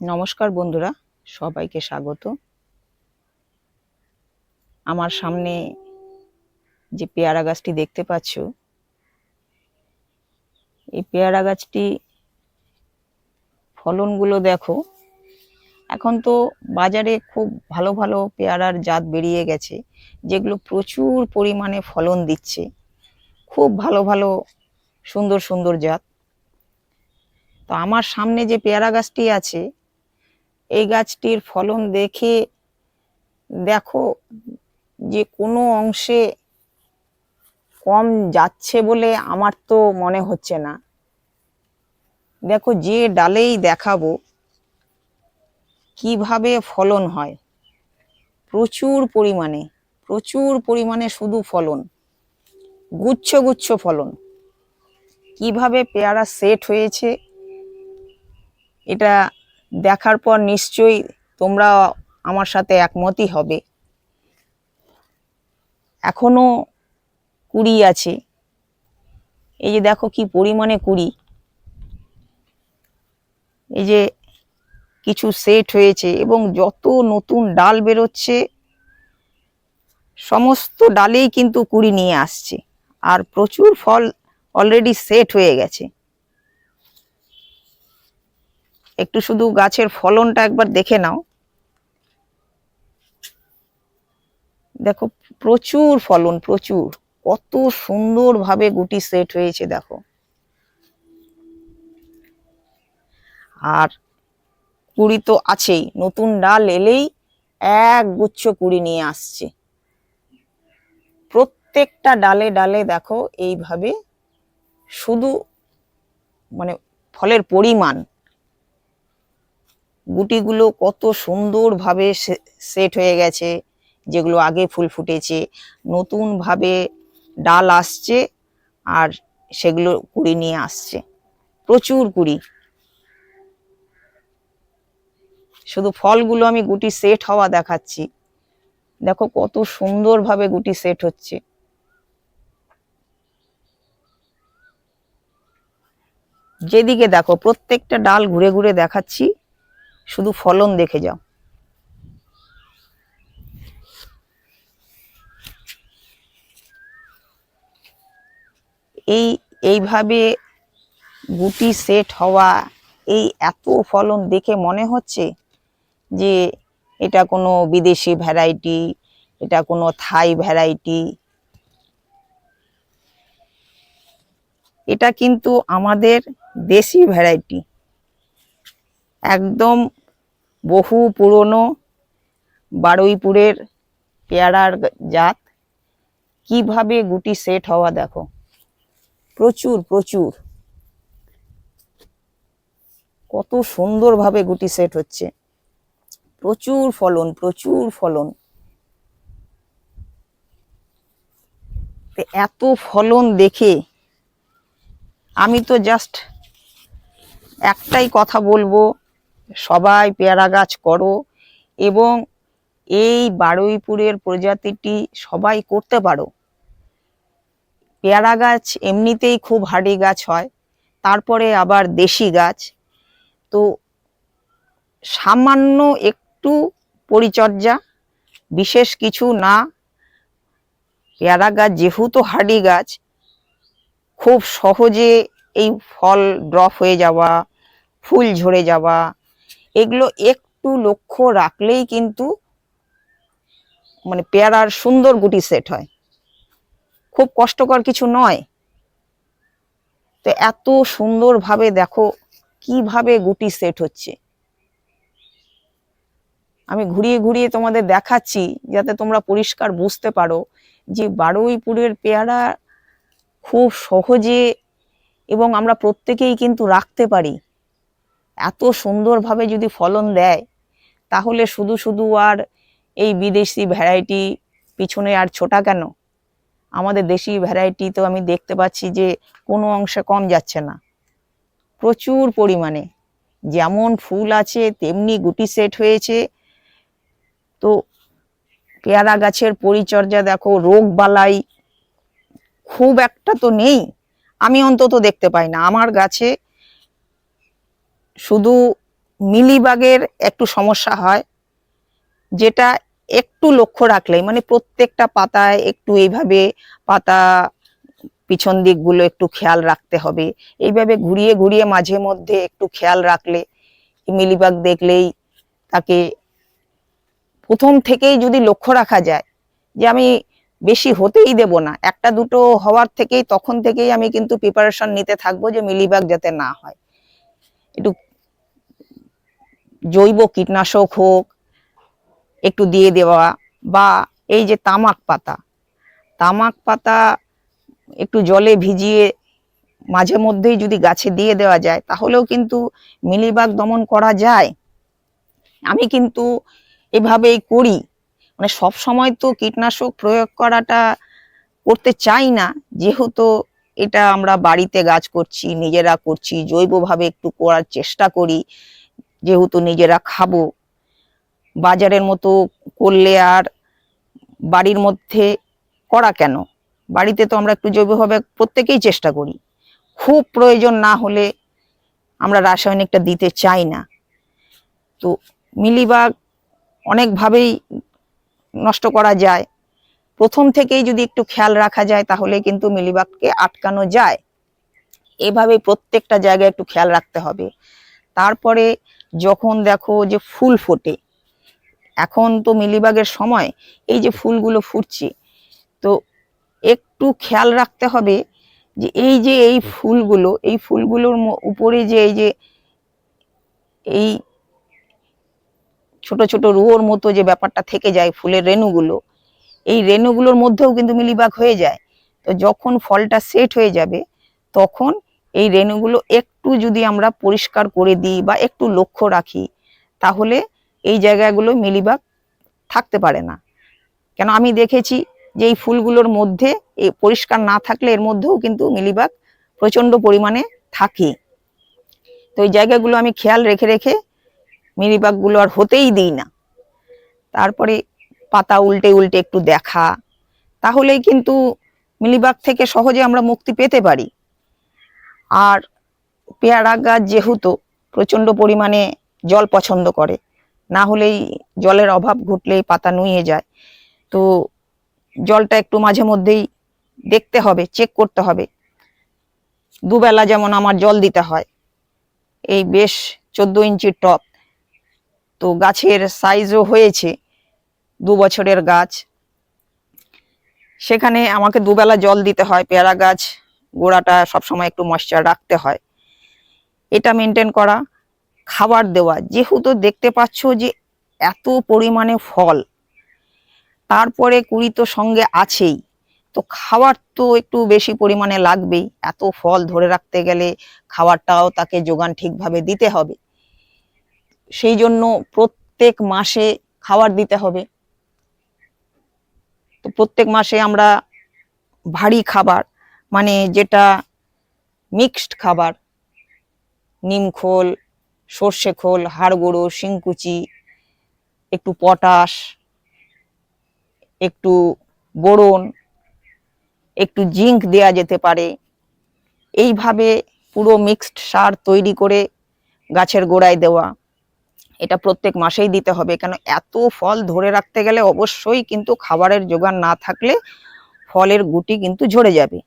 নমস্কার বন্ধুরা, সবাইকে স্বাগত। আমার সামনে যে পেয়ারা গাছটি দেখতে পাচ্ছ, এই পেয়ারা গাছটি ফলনগুলো দেখো, এখন তো বাজারে খুব ভালো ভালো পেয়ারার জাত বেরিয়ে গেছে, যেগুলো প্রচুর পরিমাণে ফলন দিচ্ছে। খুব ভালো ভালো, সুন্দর সুন্দর জাত। তো আমার সামনে যে পেয়ারা গাছটি আছে এই গাছটির ফলন দেখে দেখো যে কোনো অংশে কম যাচ্ছে বলে আমার তো মনে হচ্ছে না। দেখো যে ডালেই দেখাবো কীভাবে ফলন হয়। প্রচুর পরিমাণে প্রচুর পরিমাণে শুধু ফলন, গুচ্ছ গুচ্ছ ফলন। কীভাবে পেয়ারা সেট হয়েছে, এটা দেখার পর নিশ্চয়ই তোমরা আমার সাথে একমতই হবে। এখনও কুড়ি আছে। এই যে দেখো কি পরিমাণে কুড়ি। এই যে কিছু সেট হয়েছে এবং যত নতুন ডাল বেরোচ্ছে, সমস্ত ডালেই কিন্তু কুড়ি নিয়ে আসছে। আর প্রচুর ফল অলরেডি সেট হয়ে গেছে। একটু শুধু গাছের ফলনটা একবার দেখে নাও। দেখো, প্রচুর ফলন, প্রচুর। কত সুন্দরভাবে গুটি সেট হয়েছে, দেখো। আর কুড়ি তো আছেই, নতুন ডাল এলেই এক গুচ্ছ কুড়ি নিয়ে আসছে। প্রত্যেকটা ডালে ডালে দেখো, এইভাবে শুধু মানে ফলের পরিমাণ গুটিগুলো কত সুন্দরভাবে সেট হয়ে গেছে, যেগুলো আগে ফুল ফুটেছে। নতুনভাবে ডাল আসছে আর সেগুলো কুড়ি নিয়ে আসছে। প্রচুর কুড়ি। শুধু ফলগুলো আমি গুটি সেট হওয়া দেখাচ্ছি। দেখো কত সুন্দরভাবে গুটি সেট হচ্ছে। যেদিকে দেখো প্রত্যেকটা ডাল ঘুরে ঘুরে দেখাচ্ছি। শুধু ফলন দেখে যাও। এই, এইভাবে গুটি সেট হওয়া, এই এত ফলন দেখে মনে হচ্ছে যে এটা কোনো বিদেশি ভ্যারাইটি, এটা কোনো থাই ভ্যারাইটি। এটা কিন্তু আমাদের দেশি ভ্যারাইটি। একদম বহু পুরনো বারুইপুরের পেয়ারার জাত। কীভাবে গুটি সেট হওয়া দেখো। প্রচুর প্রচুর। কত সুন্দরভাবে গুটি সেট হচ্ছে। প্রচুর ফলন প্রচুর ফলন। এত ফলন দেখে আমি তো জাস্ট একটাই কথা বলব। সবাই পেয়ারা গাছ করো এবং এই বারুইপুরের প্রজাতিটি সবাই করতে পারো। পেয়ারা গাছ এমনিতেই খুব হার্ডি গাছ হয়, তারপরে আবার দেশি গাছ। তো সামান্য একটু পরিচর্যা, বিশেষ কিছু না। পেয়ারা গাছ যেহেতু হাড়ি গাছ, খুব সহজে এই ফল ড্রপ হয়ে যাওয়া, ফুল ঝরে যাওয়া এগুলো একটু লক্ষ্য রাখলেই কিন্তু মানে পেয়ারার সুন্দর গুটি সেট হয়। খুব কষ্টকর কিছু নয়। তো এত সুন্দরভাবে দেখো কীভাবে গুটি সেট হচ্ছে। আমি ঘুরিয়ে ঘুরিয়ে তোমাদের দেখাচ্ছি যাতে তোমরা পরিষ্কার বুঝতে পারো যে বারুইপুরের পেয়ারা খুব সহজে এবং আমরা প্রত্যেকেই কিন্তু রাখতে পারি। সুন্দরভাবে যদি ফলন দেয়, তাহলে শুধু শুধু আর এই বিদেশি ভ্যারাইটি পিছনে আর ছোটা কেন? আমাদের দেশি ভ্যারাইটি তো আমি দেখতে পাচ্ছি যে কোনো অংশে কম যাচ্ছে না। প্রচুর পরিমাণে। যেমন ফুল আছে, তেমনি গুটি সেট হয়েছে। তো পেয়ারা গাছের পরিচর্যা দেখো, রোগ বালাই খুব একটা তো নেই। আমি অন্তত দেখতে পাই না। আমার গাছে শুধু মিলিবাগের একটু সমস্যা হয়, যেটা একটু লক্ষ্য রাখলেই মানে প্রত্যেকটা পাতায় একটু এইভাবে পাতা পিছন দিকগুলো একটু খেয়াল রাখতে হবে। এইভাবে ঘুরিয়ে ঘুরিয়ে মাঝে মধ্যে একটু খেয়াল রাখলে, মিলিবাগ দেখলেই তাকে প্রথম থেকেই যদি লক্ষ্য রাখা যায় যে আমি বেশি হতেই দেব না, একটা দুটো হওয়ার থেকেই, তখন থেকেই আমি কিন্তু প্রিপারেশন নিতে থাকব যে মিলিবাগ যাতে না হয়। একটু জৈব কীটনাশক হোক, একটু দিয়ে দেওয়া বা এই যে তামাক পাতা তামাক পাতা একটু জলে ভিজিয়ে মাঝে মধ্যেই যদি গাছে দিয়ে দেওয়া যায়, তাহলেও কিন্তু মিলিবাগ দমন করা যায়। আমি কিন্তু এভাবেই করি। মানে সব সময় তো কীটনাশক প্রয়োগ করাটা করতে চাই না, যেহেতু এটা আমরা বাড়িতে গাছ করছি, নিজেরা করছি, জৈবভাবে একটু করার চেষ্টা করি। যেহেতু নিজেরা খাব। বাজারের মতো করলে আর বাড়ির মধ্যে করা কেন? বাড়িতে তো আমরা একটু জৈবভাবে প্রত্যেকেই চেষ্টা করি। খুব প্রয়োজন না হলে আমরা রাসায়নিকটা দিতে চাই না। তো মিলিবাগ অনেকভাবেই নষ্ট করা যায়। প্রথম থেকেই যদি একটু খেয়াল রাখা যায় তাহলে কিন্তু মিলিবাগকে আটকানো যায়। এভাবে প্রত্যেকটা জায়গায় একটু খেয়াল রাখতে হবে। তারপরে যখন দেখো যে ফুল ফোটে, এখন তো মিলিবাগের সময় এই যে ফুলগুলো ফুটছে, তো একটু খেয়াল রাখতে হবে যে এই যে এই ফুলগুলো, এই ফুলগুলোর উপরে যে এই যে এই ছোট ছোট রুয়োর মতো যে ব্যাপারটা থেকে যায় ফুলের রেণুগুলো, এই রেণুগুলোর মধ্যেও কিন্তু মিলিবাগ হয়ে যায়। তো যখন ফলটা সেট হয়ে যাবে, তখন এই রেণুগুলো একটু যদি আমরা পরিষ্কার করে দিই বা একটু লক্ষ্য রাখি, তাহলে এই জায়গাগুলো মিলিবাগ থাকতে পারে না। কেন আমি দেখেছি যে এই ফুলগুলোর মধ্যে এই পরিষ্কার না থাকলে এর মধ্যেও কিন্তু মিলিবাগ প্রচণ্ড পরিমাণে থাকে। তো এই জায়গাগুলো আমি খেয়াল রেখে রেখে মিলিবাগগুলো আর হতেই দিই না। তারপরে পাতা উল্টে উল্টে একটু দেখা, তাহলেই কিন্তু মিলিবাগ থেকে সহজে আমরা মুক্তি পেতে পারি। আর পেয়ারা গাছ যেহেতু প্রচণ্ড পরিমাণে জল পছন্দ করে, না হলেই জলের অভাব ঘটলেই পাতা নুয়ে যায়। তো জলটা একটু মাঝে মধ্যেই দেখতে হবে চেক করতে হবে। দুবেলা যেমন আমার জল দিতে হয়, এই বেশ চোদ্দ ইঞ্চির টপ তো গাছের সাইজও হয়েছে দু বছরের গাছ। সেখানে আমাকে দুবেলা জল দিতে হয়, পেয়ারা গাছ গোড়াটা সবসময় একটু ময়শ্চার রাখতে হয়। এটা মেনটেন করা, খাবার দেওয়া, যেহেতু দেখতে পাচ্ছ যে এত পরিমাণে ফল, তারপরে কুড়ি তো সঙ্গে আছেই, তো খাবার তো একটু বেশি পরিমাণে লাগবেই। এত ফল ধরে রাখতে গেলে খাবারটাও তাকে যোগান ঠিকভাবে দিতে হবে। সেই জন্য প্রত্যেক মাসে খাবার দিতে হবে। তো প্রত্যেক মাসে আমরা ভারী খাবার মানে যেটা মিক্সড খাবার নিমখোল সর্ষে খোল হাড় গুঁড়ো শিংকুচি, একটু পটাশ, একটু বোরন, একটু জিঙ্ক দেয়া যেতে পারে। এইভাবে পুরো মিক্সড সার তৈরি করে গাছের গোড়ায় দেওয়া। এটা প্রত্যেক মাসেই দিতে হবে, কেন এত ফল ধরে রাখতে গেলে অবশ্যই কিন্তু খাবারের যোগান না থাকলে ফলের গুটি কিন্তু ঝরে যাবে।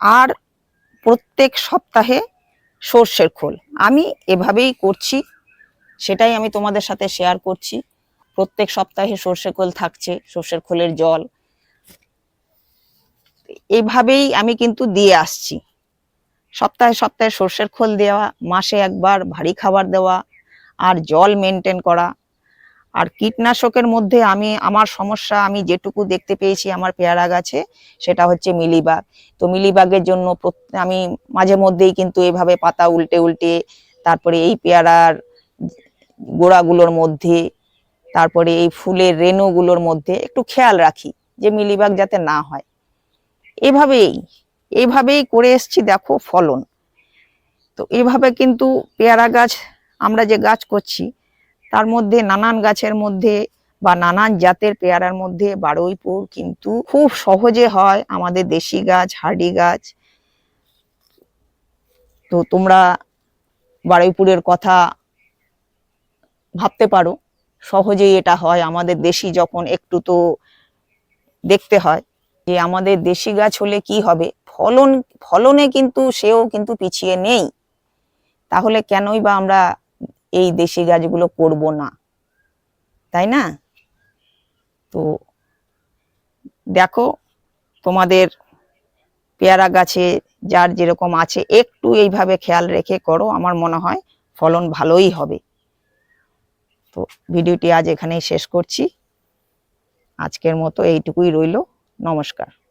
আর প্রত্যেক সপ্তাহে সর্ষের খোল। আমি এভাবেই করছি, সেটাই আমি তোমাদের সাথে শেয়ার করছি। প্রত্যেক সপ্তাহে সর্ষের খোল থাকছে, সর্ষের খোলের জল। এইভাবেই আমি কিন্তু দিয়ে আসছি। সপ্তাহে সপ্তাহে সর্ষের খোল দেওয়া, মাসে একবার ভারী খাবার দেওয়া, আর জল মেনটেন করা। আর কীটনাশকের মধ্যে আমি, আমার সমস্যা, আমি যেটুকু দেখতে পেয়েছি আমার পেয়ারা গাছে, সেটা হচ্ছে মিলিবাগ। তো মিলিবাগের জন্য আমি মাঝে মধ্যেই কিন্তু এভাবে পাতা উল্টে উল্টে, তারপরে এই পেয়ারার গোড়াগুলোর মধ্যে, তারপরে এই ফুলের রেণুগুলোর মধ্যে একটু খেয়াল রাখি যে মিলিবাগ যাতে না হয়। এভাবেই এভাবেই করে এসছি, দেখো ফলন। তো এভাবে কিন্তু পেয়ারা গাছ, আমরা যে গাছ করছি তার মধ্যে নানান গাছের মধ্যে বা নানান জাতের পেয়ারার মধ্যে বারুইপুর কিন্তু খুব সহজে হয় আমাদের দেশি গাছ, হাড়ি গাছ। তো তোমরা বারুইপুরের কথা ভাবতে পারো। সহজেই এটা হয়। আমাদের দেশি যখন একটু তো দেখতে হয় যে আমাদের দেশি গাছ হলে কি হবে? ফলন, ফলনে কিন্তু সেও কিন্তু পিছিয়ে নেই। তাহলে কেনই বা আমরা এই দেশি গাছগুলো করব না। তাই না? তো দেখো, তোমাদের পেয়ারা গাছে যার যেরকম আছে, একটু এইভাবে খেয়াল রেখে করো, আমার মনে হয় ফলন ভালোই হবে। তো ভিডিওটি আজ এখানেই শেষ করছি। আজকের মতো এইটুকুই রইল। নমস্কার।